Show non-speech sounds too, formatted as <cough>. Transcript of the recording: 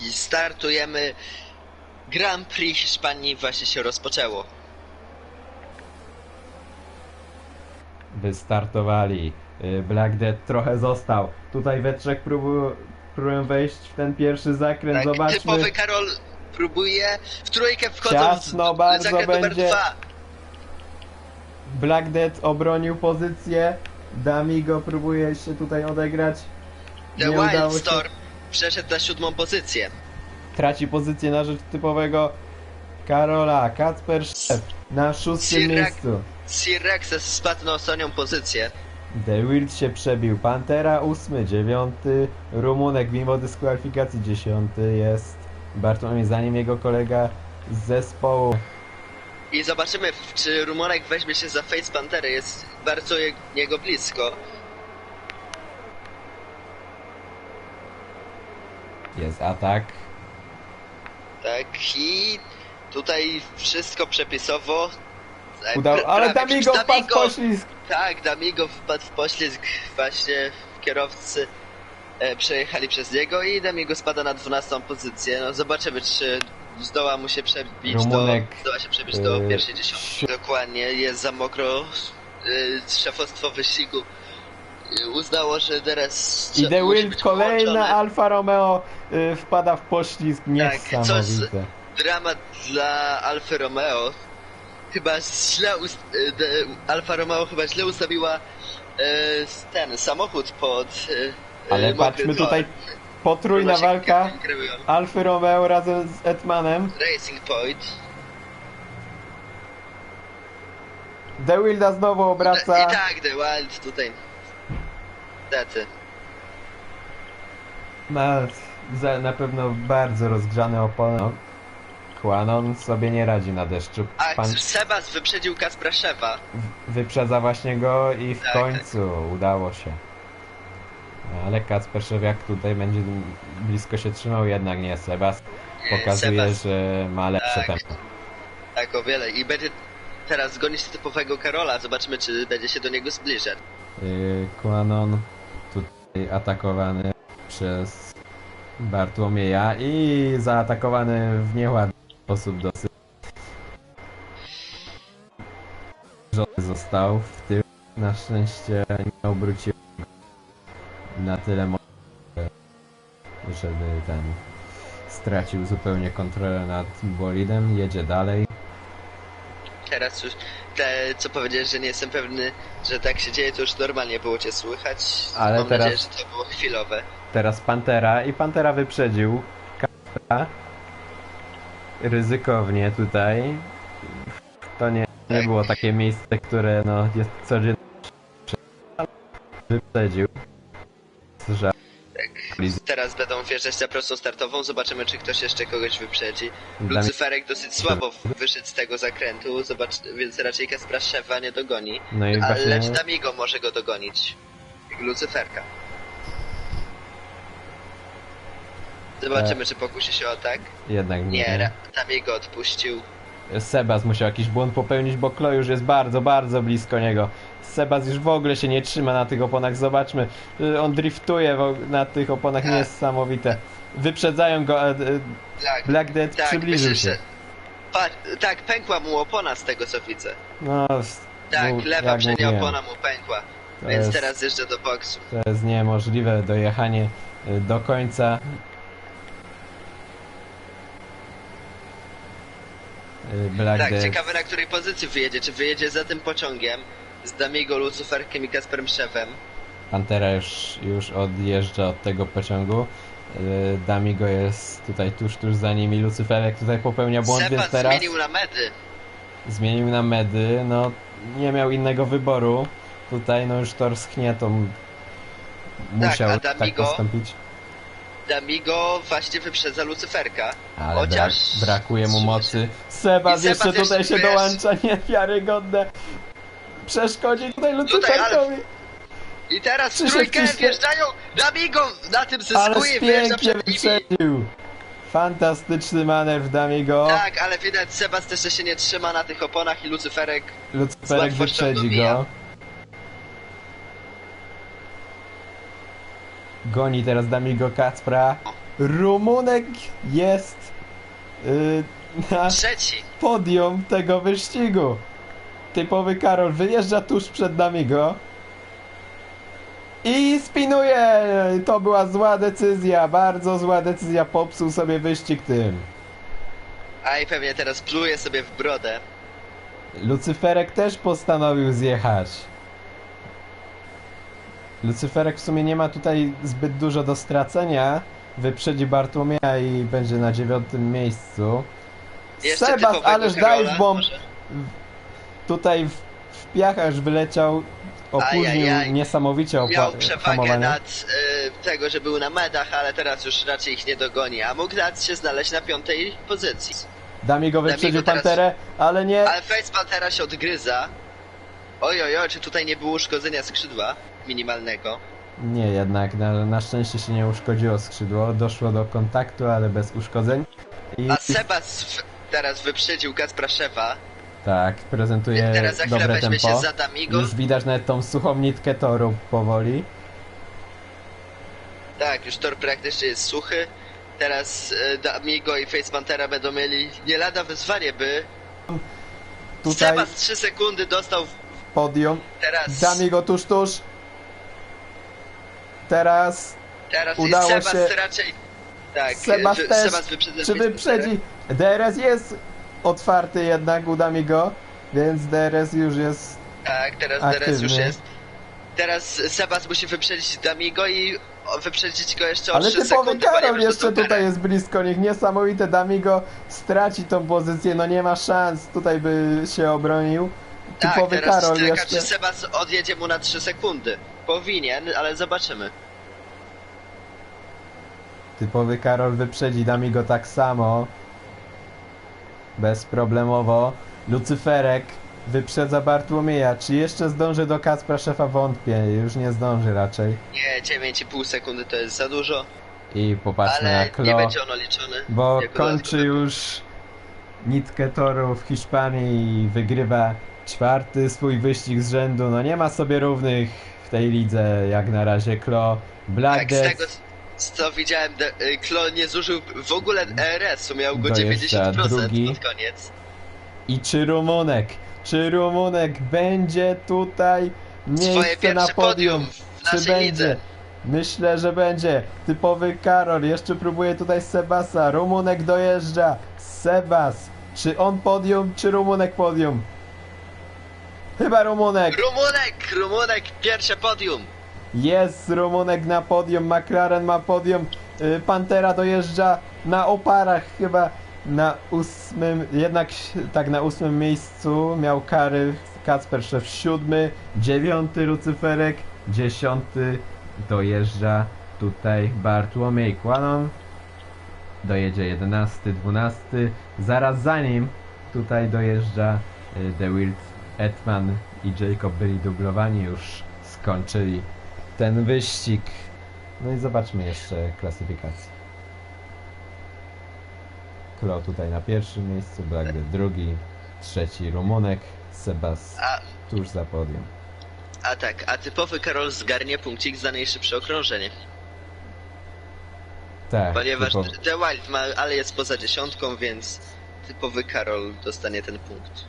I startujemy. Grand Prix Hiszpanii właśnie się rozpoczęło. Wystartowali. Y, Black Death trochę został. Tutaj we trzech próbują, próbują wejść w ten pierwszy zakręt. Tak, Zobaczmy. typowy Karol próbuje. W trójkę wchodzą Ciasno w bardzo zakręt numer będzie. dwa. Black Death obronił pozycję. Damigo próbuje się tutaj odegrać. The Nie udało się. Przeszedł na siódmą pozycję. Traci pozycję na rzecz typowego Karola. Kacper Szef na szóstym Sirrak. miejscu. Sirrex spadł na ostatnią pozycję. The Wild się przebił. Pantera ósmy, dziewiąty. Rumunek mimo dyskwalifikacji dziesiąty jest. Bartłomiej za nim jego kolega z zespołu. I zobaczymy, czy Rumonek weźmie się za Face Pantery. Jest bardzo je, niego blisko. Jest atak. Tak, i tutaj wszystko przepisowo. E, Udał, ale Damigo wpadł w poślizg. Tak, Damigo wpadł w poślizg właśnie kierowcy. E, przejechali przez niego i Damigo spada na 12 pozycję. No zobaczymy, czy zdoła mu się przebić Rumunek, do, zdoła się przebić do e, pierwszej dziesiątki. Dokładnie, jest za mokro. E, szefostwo wyścigu uznało, że teraz I The być kolejna. Alfa Romeo y, wpada w poślizg. Tak, coś- Niesamowite. dramat dla Alfa Romeo. Chyba źle ust- de- Alfa Romeo chyba źle ustawiła e, ten samochód pod e, Ale e, mokry patrzmy tutaj. Potrójna Chyba walka. Alfy Romeo razem z Etmanem. Racing Point. The Wilda znowu obraca. I tak, The Wild tutaj. Niestety. Ma za, na pewno bardzo rozgrzane opony. No, Quanon sobie nie radzi na deszczu. A Pan Sebas wyprzedził Kaspraszewa. wyprzedza właśnie go i w Tak, końcu udało się. Ale Kacper Szewiak tutaj będzie blisko się trzymał, jednak nie. Sebas pokazuje, Sebas, że ma lepsze Tak. tempo. tak o wiele. I będzie teraz gonić typowego Karola. Zobaczymy, czy będzie się do niego zbliżać. Yy, atakowany przez Bartłomieja i zaatakowany w nieładny sposób dosyć. Został w tył. Na szczęście nie obrócił na tyle żeby ten stracił zupełnie kontrolę nad bolidem. Jedzie dalej. Teraz już te, co powiedziałeś, że nie jestem pewny, że tak się dzieje, to już normalnie było cię słychać. Ale Mam teraz- nadzieję, że to było chwilowe. Teraz Pantera i Pantera wyprzedził Kaspra. Ryzykownie tutaj. To nie, nie Tak. było takie miejsce, które no jest codziennie. Wyprzedził. Że Teraz będą wjeżdżać na prostą startową, zobaczymy, czy ktoś jeszcze kogoś wyprzedzi. Lucyferek dosyć słabo wyszedł z tego zakrętu, zobacz, więc raczej Kaspra Szewa nie dogoni. No i Ale właśnie lecz Damigo może go dogonić. Lucyferka. Zobaczymy, czy pokusi się o tak. jednak Nie, nie. Ra- Damigo odpuścił. Sebas musiał jakiś błąd popełnić, bo Klo już jest bardzo, bardzo blisko niego. Sebas już w ogóle się nie trzyma na tych oponach. Zobaczmy, y, on driftuje na tych oponach Tak. niesamowite. Wyprzedzają go, e, e, Tak, Black Death tak, przybliżył myślę, się. Patrz, tak, pękła mu opona z tego co widzę. No, Tak, lewa przednia opona mu pękła, to więc jest, teraz jeżdżę do boksu. To jest niemożliwe dojechanie y, do końca. Black Tak, Death. ciekawe na której pozycji wyjedzie. Czy wyjedzie za tym pociągiem z Damigo, Lucyferkiem i Kasperem Szefem? Pantera już, już odjeżdża od tego pociągu. Y, Damigo jest tutaj tuż, tuż za nimi. Lucyferek tutaj popełnia błąd, więc teraz zmienił na medy. zmienił na medy. No, nie miał innego wyboru. Tutaj no już to m- musiał a tak Damigo? postąpić. Damigo właśnie wyprzedza Lucyferka. Ale Chociaż... brak, brakuje mu mocy. Sebas I jeszcze tutaj się wiesz- dołącza, <laughs> niewiarygodne. Przeszkodzi tutaj Lucyferkowi. I teraz Przyszedł trójkę ciśnie- wjeżdżają. Damigo na tym zyskuje, wjeżdża pięknie przed nimi. wyprzedził. Fantastyczny manewr Damigo. Tak, ale widać Sebas też się nie trzyma na tych oponach i Lucyferek Lucyferek wyprzedzi go. Goni teraz Damigo Kacpra. Rumunek jest y, na Trzeci. podium tego wyścigu. Typowy Karol wyjeżdża tuż przed nami go. I spinuje! To była zła decyzja, bardzo zła decyzja. Popsuł sobie wyścig tym. A i pewnie teraz pluje sobie w brodę. Lucyferek też postanowił zjechać. Lucyferek w sumie nie ma tutaj zbyt dużo do stracenia. Wyprzedzi Bartłomieja i będzie na dziewiątym miejscu. Jeszcze Sebas, ależ dive bomb tutaj w, w piach aż wyleciał. Opóźnił Ajajaj. niesamowicie Miał opa- przewagę hamowanie. nad y, tego, że był na medach, ale teraz już raczej ich nie dogoni, a mógł nawet się znaleźć na piątej pozycji. Damigo wyprzedził teraz- Panterę, ale nie. Ale Face Pantera się odgryza. Oj, oj, oj, czy tutaj nie było uszkodzenia skrzydła minimalnego? Nie, jednak na, na szczęście się nie uszkodziło skrzydło. Doszło do kontaktu, ale bez uszkodzeń. I A Sebas teraz wyprzedził Kacpra Szefa. tak, prezentuje Teraz za dobre weźmie tempo. się za Damigo. Już widać nawet tą suchą nitkę toru powoli. Tak, już tor praktycznie jest suchy. Teraz y, Damigo i Face Pantera będą mieli nie lada wyzwanie, by... Tutaj Sebas 3 sekundy dostał w- podium. teraz... Damigo tuż, tuż. Teraz Teraz udało Sebas się- raczej... Tak, Sebas też. Sebas wyprzedza Czy wyprzedzi? DRS jest otwarty jednak u Damigo, więc DRS już jest. Tak, teraz Aktywny. teraz już jest. Teraz Sebas musi wyprzedzić Damigo i wyprzedzić go jeszcze o Ale 3 typowy sekundy. Karol jeszcze tutaj jest blisko nich. Niesamowite. Damigo straci tą pozycję. No nie ma szans. Tutaj by się obronił. Tak, Typowy teraz Karol czeka, jeszcze. czy Sebas odjedzie mu na 3 sekundy. Powinien, ale zobaczymy. Typowy Karol wyprzedzi Damigo tak samo. Bezproblemowo. Lucyferek wyprzedza Bartłomieja. Czy jeszcze zdąży do Kacpra szefa? Wątpię. Już nie zdąży raczej. Nie, 9,5 sekundy to jest za dużo, I popatrzmy ale na Klo. nie będzie ono liczone. Bo kończy dodatkowy już nitkę toru w Hiszpanii i wygrywa czwarty swój wyścig z rzędu. No nie ma sobie równych tej lidze jak na razie Klo. Black Tak, z Death tego co widziałem, y, Klo nie zużył w ogóle RS-u, miał go Dojeżdża 90% drugi. pod koniec. i czy Rumunek, czy Rumunek będzie tutaj miejsce na podium? Czy będzie? lidze. Myślę, że będzie. Typowy Karol, jeszcze próbuje tutaj Sebasa. Rumunek dojeżdża. Sebas. Czy on podium, czy Rumunek podium? Chyba Rumunek. Rumunek, Rumunek, pierwsze podium. Jest Rumunek na podium, McLaren ma podium, y, Pantera dojeżdża na oparach chyba na ósmym, jednak tak na ósmym miejscu miał kary Kacper Szef siódmy, dziewiąty Lucyferek, dziesiąty dojeżdża tutaj Bartłomiej Kłanon, dojedzie jedenasty, dwunasty, zaraz za nim tutaj dojeżdża y, The Wild Etman i Jacob byli dublowani, już skończyli ten wyścig. No i zobaczmy jeszcze klasyfikację. Klo tutaj na pierwszym miejscu, Death drugi, trzeci Rumunek, Sebas A, tuż za podium. a tak, a typowy Karol zgarnie punkcik za najszybsze okrążenie. Tak, Ponieważ typowo. The Wild ma, ale jest poza dziesiątką, więc typowy Karol dostanie ten punkt.